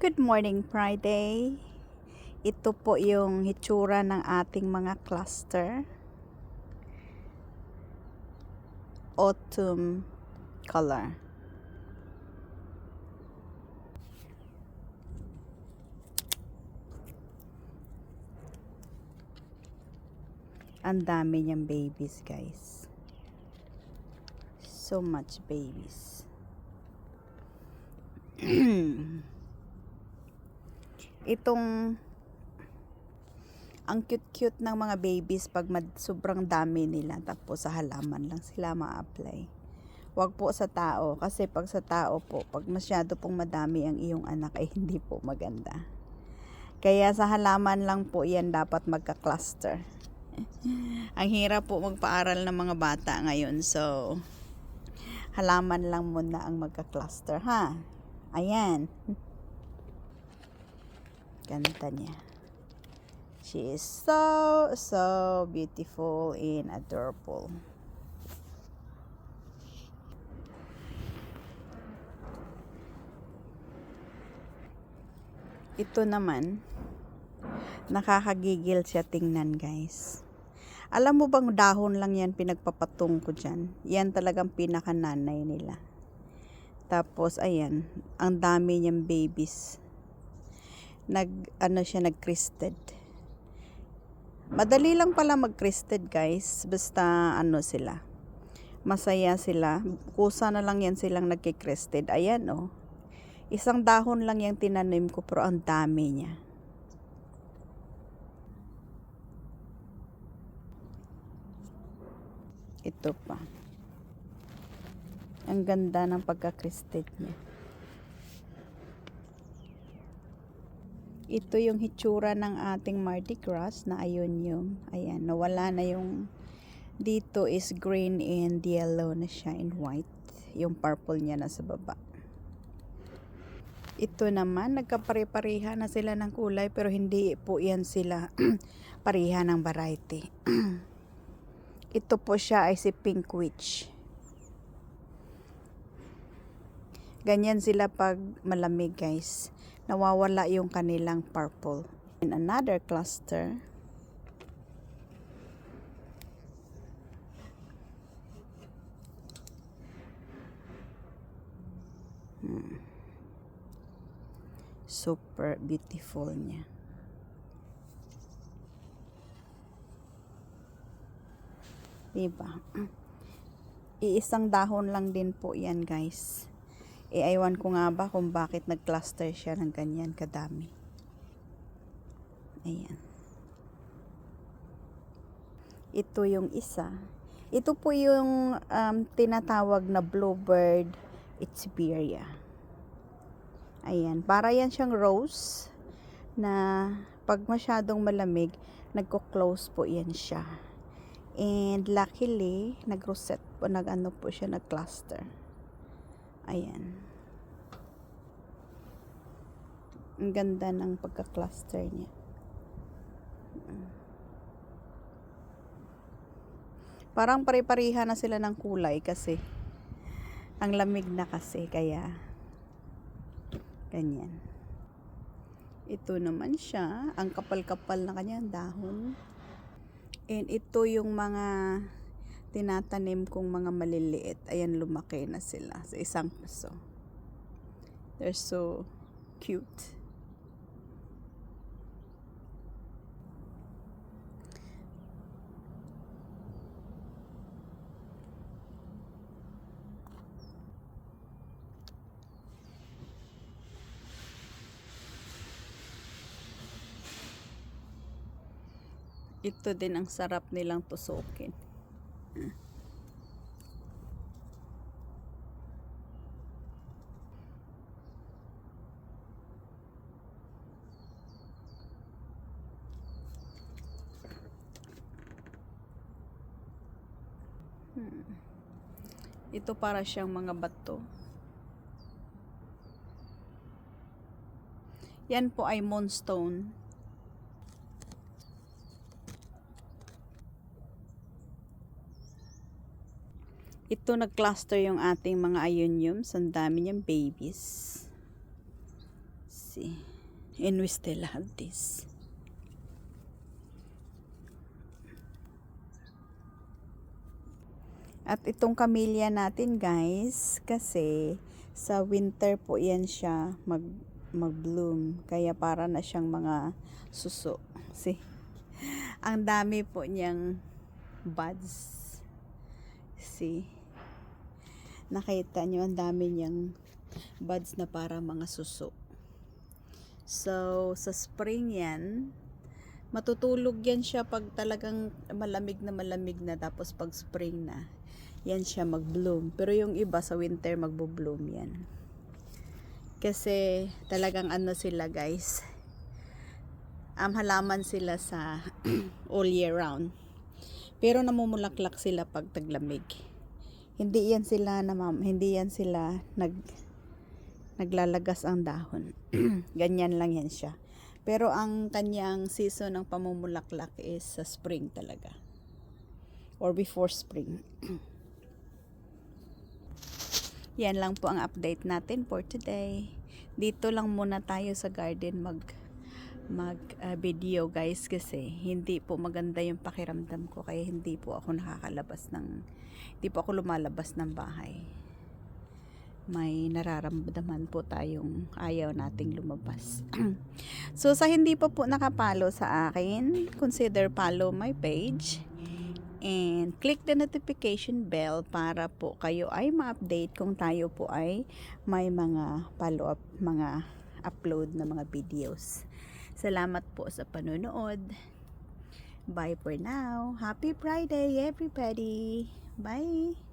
Good morning Friday. Ito po yung hitsura ng ating mga cluster. Autumn color. Ang dami niyang babies, guys. So much babies. Itong ang cute-cute ng mga babies pag mad, sobrang dami nila tapos sa halaman lang sila ma-apply. Huwag po sa tao kasi pag sa tao po, pag masyado pong madami ang iyong anak ay hindi po maganda. Kaya sa halaman lang po yan dapat magka-cluster. ang hirap po magpaaral ng mga bata ngayon so halaman lang muna ang magka-cluster ha. Ayan. Ganda niya. She is so, so beautiful and adorable. Ito naman, nakakagigil siya tingnan guys. Alam mo bang dahon lang yan pinagpapatong ko dyan? Yan talagang pinakananay nila. Tapos, ayan, ang dami niyang babies. Nag, ano siya, nag-crested. Madali lang pala mag-crested guys. Basta, ano sila. Masaya sila. Kusa na lang yan silang nagkikrested. Ayan, oh. Isang dahon lang yung tinanim ko, pero ang dami niya. Ito pa. Ang ganda ng pagka-crested niya. Ito yung hitsura ng ating Mardi Gras na ayonium. Ayan, nawala na yung dito is green and yellow na siya and white. Yung purple niya nasa baba. Ito naman, nagkapare-pareha na sila ng kulay pero hindi po yan sila pareha ng variety. Ito po siya ay si Pink Witch. Ganyan sila pag malamig guys. Nawawala yung kanilang purple. In another cluster, Hmm. Super beautiful niya. Diba? Iisang dahon lang din po yan guys. E aywan ko nga ba kung bakit nag-cluster siya ng ganyan kadami. Ayan. Ito yung isa. Ito po yung um, tinatawag na bluebird Itzberia. Ayan. Para yan siyang rose na pag masyadong malamig, nagko-close po yan siya. And luckily, nag-rosette po, nag-ano po siya, nag-cluster. Ayan. Ang ganda ng pagka-cluster niya. Parang pare-pareha na sila ng kulay kasi ang lamig na kasi kaya ganyan. Ito naman siya, ang kapal-kapal na kanyang dahon. And ito yung mga tinatanim kong mga maliliit. Ayan, lumaki na sila sa isang puso. They're so cute. Ito din ang sarap nilang tusukin. Hmm. Ito para siyang mga bato. Yan po ay moonstone. Ito nag-cluster yung ating mga ioniums. Ang dami niyang babies. see. And we still have this. At itong kamilya natin guys, kasi sa winter po yan siya mag mag-bloom. Kaya para na siyang mga suso. See? Ang dami po niyang buds. See? Nakita niyo ang dami niyang buds na para mga suso. So, sa spring yan, matutulog yan siya pag talagang malamig na malamig na tapos pag spring na yan siya mag-bloom. Pero yung iba sa winter magbo-bloom yan. Kasi talagang ano sila guys um, halaman sila sa all year round. Pero namumulaklak sila pag taglamig hindi yan sila na hindi yan sila nag naglalagas ang dahon ganyan lang yan siya pero ang kanyang season ng pamumulaklak is sa spring talaga. Or before spring. Yan lang po ang update natin for today. Dito lang muna tayo sa garden mag mag uh, guys kasi hindi po maganda yung pakiramdam ko kaya hindi po ako nakakalabas ng hindi po ako lumalabas ng bahay may nararamdaman po tayong ayaw nating lumabas. so sa hindi pa po nakapalo sa akin, consider follow my page and click the notification bell para po kayo ay ma-update kung tayo po ay may mga follow-up, mga upload na mga videos. Salamat po sa panonood. Bye for now. Happy Friday everybody. Bye.